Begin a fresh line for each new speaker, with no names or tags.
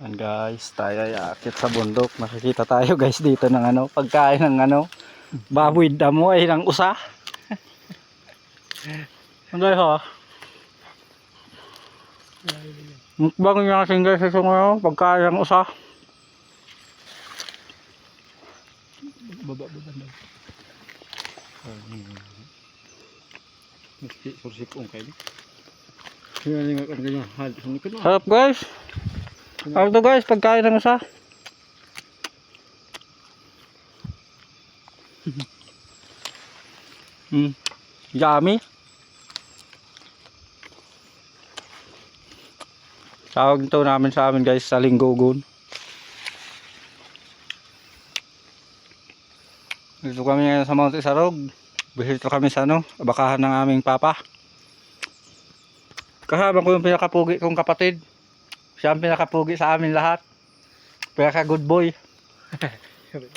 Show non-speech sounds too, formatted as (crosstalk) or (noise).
Yan guys, tayo ay akit sa bundok. Nakikita tayo guys dito ng ano, pagkain ng ano, baboy damo ay ng usa. (laughs) Ang guys ha. Mukbang niya kasing guys sa ngayon, pagkain ng usa.
Baba, baba na. Mesti sursip na.
Sarap guys. Ano to guys, pagkain ng usa. (laughs) hmm. Yummy. Tawag ito namin sa amin guys sa Linggogon. Dito kami ngayon sa Mount Isarog. Bisito kami sa ano, bakahan ng aming papa. Kasama ko yung pinakapugi kong kapatid. Siya ang pinakapugi sa amin lahat. Pinaka good boy. (laughs)